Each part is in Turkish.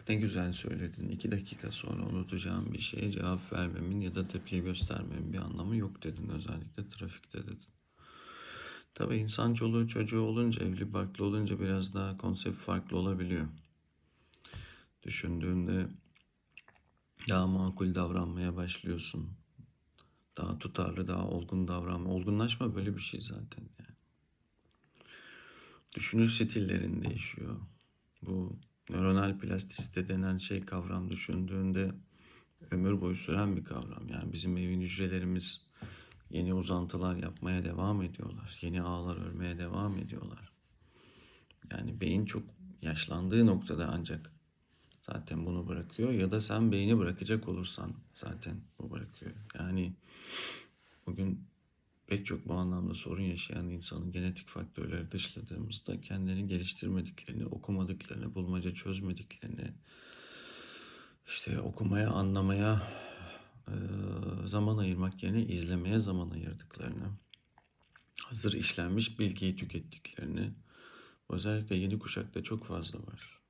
Bak ne güzel söyledin. İki dakika sonra unutacağım bir şeye cevap vermemin ya da tepki göstermemin bir anlamı yok dedin. Özellikle trafikte dedin. Tabii insan çoluğu çocuğu olunca, evli barklı olunca biraz daha konsept farklı olabiliyor. Düşündüğünde daha makul davranmaya başlıyorsun. Daha tutarlı, daha olgun davranma. Olgunlaşma böyle bir şey zaten yani. Düşünüş stillerin değişiyor. Bu nöronal plastisite denen şey kavram düşündüğünde ömür boyu süren bir kavram. Yani bizim evin hücrelerimiz yeni uzantılar yapmaya devam ediyorlar. Yeni ağlar örmeye devam ediyorlar. Yani beyin çok yaşlandığı noktada ancak zaten bunu bırakıyor ya da sen beyni bırakacak olursan zaten bu bırakıyor. Yani bugün pek çok bu anlamda sorun yaşayan insanın genetik faktörleri dışladığımızda kendini geliştirmediklerini, okumadıklarını, bulmaca çözmediklerini, işte okumaya, anlamaya e, zaman ayırmak yerine izlemeye zaman ayırdıklarını, hazır işlenmiş bilgiyi tükettiklerini, özellikle yeni kuşakta çok fazla var.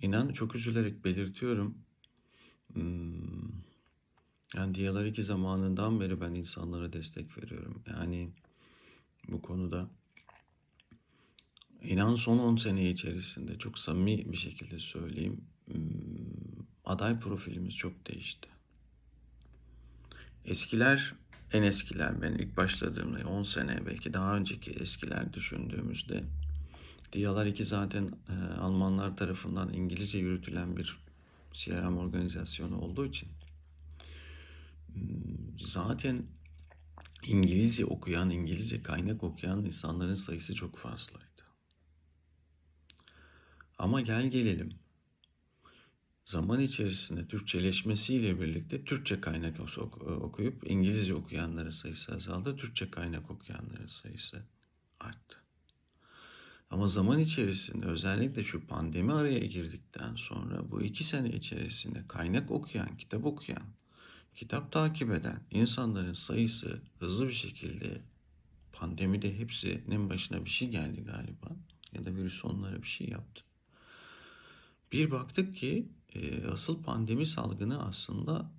İnan çok üzülerek belirtiyorum. Hmm, yani diyalar iki zamanından beri ben insanlara destek veriyorum. Yani bu konuda inan son 10 sene içerisinde çok samimi bir şekilde söyleyeyim. hmm, Aday profilimiz çok değişti. Eskiler, en eskiler ben ilk başladığımda 10 sene belki daha önceki eskiler düşündüğümüzde Diyalar 2 zaten e, Almanlar tarafından İngilizce yürütülen bir CRM organizasyonu olduğu için zaten İngilizce okuyan, İngilizce kaynak okuyan insanların sayısı çok fazlaydı. Ama gel gelelim. Zaman içerisinde Türkçeleşmesiyle birlikte Türkçe kaynak ok- okuyup İngilizce okuyanların sayısı azaldı. Türkçe kaynak okuyanların sayısı arttı. Ama zaman içerisinde özellikle şu pandemi araya girdikten sonra bu iki sene içerisinde kaynak okuyan, kitap okuyan, kitap takip eden insanların sayısı hızlı bir şekilde pandemide hepsinin başına bir şey geldi galiba ya da virüs onlara bir şey yaptı. Bir baktık ki e, asıl pandemi salgını aslında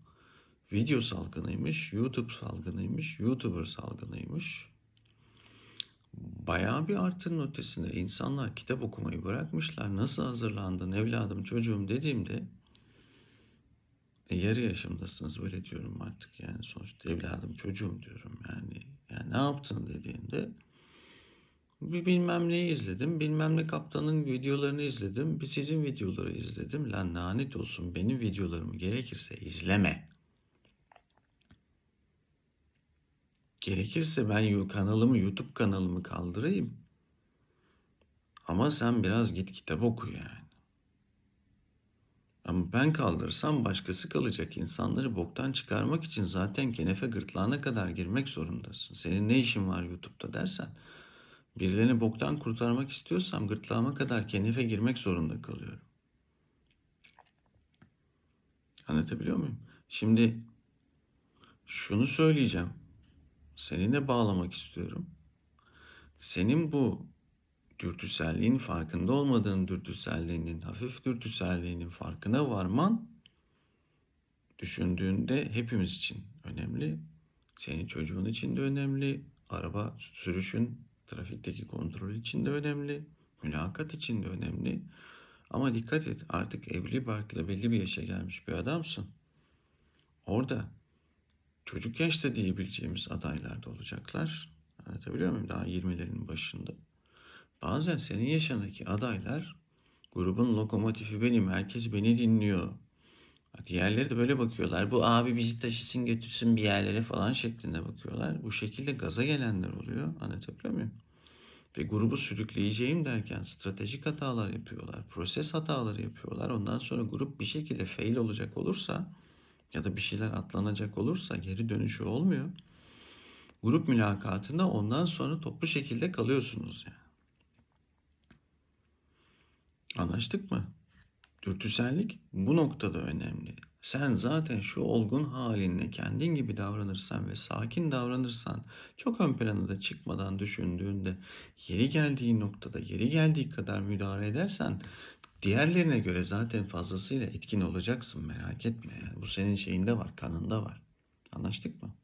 video salgınıymış, YouTube salgınıymış, YouTuber salgınıymış. Bayağı bir artının ötesinde insanlar kitap okumayı bırakmışlar. Nasıl hazırlandın evladım çocuğum dediğimde e, yarı yaşımdasınız böyle diyorum artık yani sonuçta evladım çocuğum diyorum yani. Yani ne yaptın dediğinde bir bilmem neyi izledim. Bilmem ne kaptanın videolarını izledim. Bir sizin videoları izledim. Lan lanet olsun benim videolarımı gerekirse izleme. Gerekirse ben kanalımı, YouTube kanalımı kaldırayım. Ama sen biraz git kitap oku yani. Ama ben kaldırsam başkası kalacak. İnsanları boktan çıkarmak için zaten kenefe gırtlağına kadar girmek zorundasın. Senin ne işin var YouTube'da dersen. Birilerini boktan kurtarmak istiyorsam gırtlağıma kadar kenefe girmek zorunda kalıyorum. Anlatabiliyor muyum? Şimdi şunu söyleyeceğim. Seninle bağlamak istiyorum. Senin bu dürtüselliğin farkında olmadığın dürtüselliğinin, hafif dürtüselliğinin farkına varman düşündüğünde hepimiz için önemli. Senin çocuğun için de önemli. Araba sürüşün, trafikteki kontrol için de önemli. Mülakat için de önemli. Ama dikkat et artık evli barklı belli bir yaşa gelmiş bir adamsın. Orada çocuk yaşta diyebileceğimiz adaylar da olacaklar. Anlatabiliyor muyum? Daha 20'lerin başında. Bazen senin yaşındaki adaylar grubun lokomotifi benim, herkes beni dinliyor. Diğerleri de böyle bakıyorlar. Bu abi bizi taşısın götürsün bir yerlere falan şeklinde bakıyorlar. Bu şekilde gaza gelenler oluyor. Anlatabiliyor muyum? Ve grubu sürükleyeceğim derken stratejik hatalar yapıyorlar. Proses hataları yapıyorlar. Ondan sonra grup bir şekilde fail olacak olursa ya da bir şeyler atlanacak olursa geri dönüşü olmuyor. Grup mülakatında ondan sonra toplu şekilde kalıyorsunuz yani. Anlaştık mı? Dürtüsellik bu noktada önemli. Sen zaten şu olgun halinle kendin gibi davranırsan ve sakin davranırsan, çok ön plana da çıkmadan düşündüğünde, yeri geldiği noktada, yeri geldiği kadar müdahale edersen, Diğerlerine göre zaten fazlasıyla etkin olacaksın merak etme yani. Bu senin şeyinde var, kanında var. Anlaştık mı?